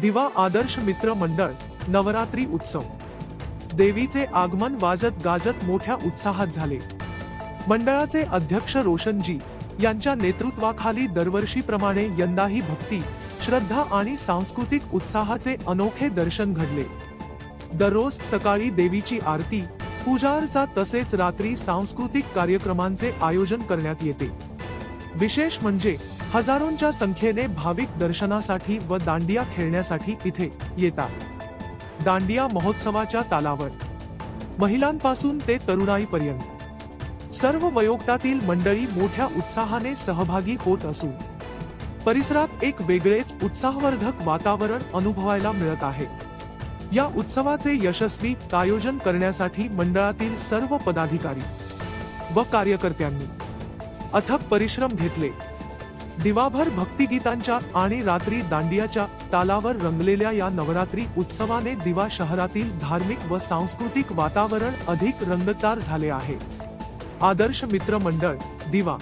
दिवा आदर्श मित्र मंडळ नवरात्री उत्सव. देवीचे आगमन वाजत गाजत मोठ्या उत्साहात झाले. मंडळाचे अध्यक्ष रोशनजी यांच्या नेतृत्वाखाली दरवर्षीप्रमाणे यंदाही भक्ती श्रद्धा आणि सांस्कृतिक उत्साहाचे अनोखे दर्शन घडले. दररोज सकाळी देवीची आरती पूजारचा तसेच रात्री सांस्कृतिक कार्यक्रमांचे आयोजन करण्यात येते. विशेष म्हणजे हजारोंच्या संख्येने भाविक दर्शनासाठी व दांडिया खेळण्यासाठी इथे येतात. दांडिया महोत्सवाच्या तालावर. महिलांपासून ते तरुणाईपर्यंत. सर्व वयोगटातील मंडळी मोठ्या उत्साहाने सहभागी होत असून परिसरात एक वेगळेच उत्साहवर्धक वातावरण अनुभवायला मिळत आहे. या उत्सवाचे यशस्वी आयोजन करण्यासाठी मंडळातील सर्व पदाधिकारी व कार्यकर्त्यांनी अथक परिश्रम घेतले. दिवाभर भक्तिगीतांच्या आणि रात्री दांडियाच्या तालावर रंगलेल्या या नवरात्री उत्सवाने दिवा शहरातील धार्मिक व सांस्कृतिक वातावरण अधिक रंगतदार झाले आहे. आदर्श मित्र मंडळ दिवा.